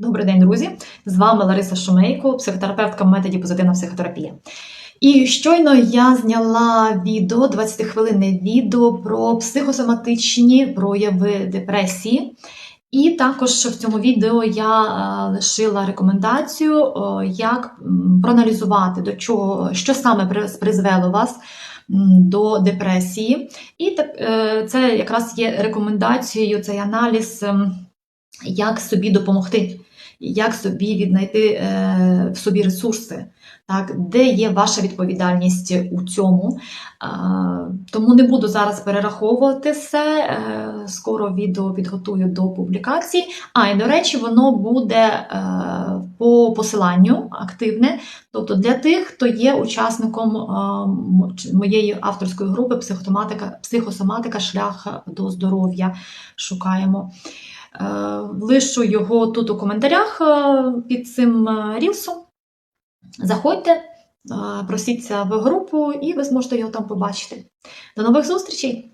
Добрий день, друзі! З вами Лариса Шумейко, психотерапевтка в методі позитивна психотерапія. І щойно я зняла відео, 20-хвилинне відео про психосоматичні прояви депресії. І також в цьому відео я е, лишила рекомендацію, е, як проаналізувати, до чого, що саме призвело вас до депресії. І е, це якраз є рекомендацією, цей аналіз, як собі допомогти, як собі віднайти е, в собі ресурси, так, де є ваша відповідальність у цьому. А, Тому не буду зараз перераховувати все. е, Скоро відео підготую до публікації. А, і до речі, воно буде е, по посиланню активне. Тобто для тих, хто є учасником е, моєї авторської групи психосоматика, психосоматика шлях до здоров'я шукаємо. Е, Лишу його тут у коментарях е, під цим е, рілсом. Заходьте, просіться в групу, і ви зможете його там побачити. До нових зустрічей!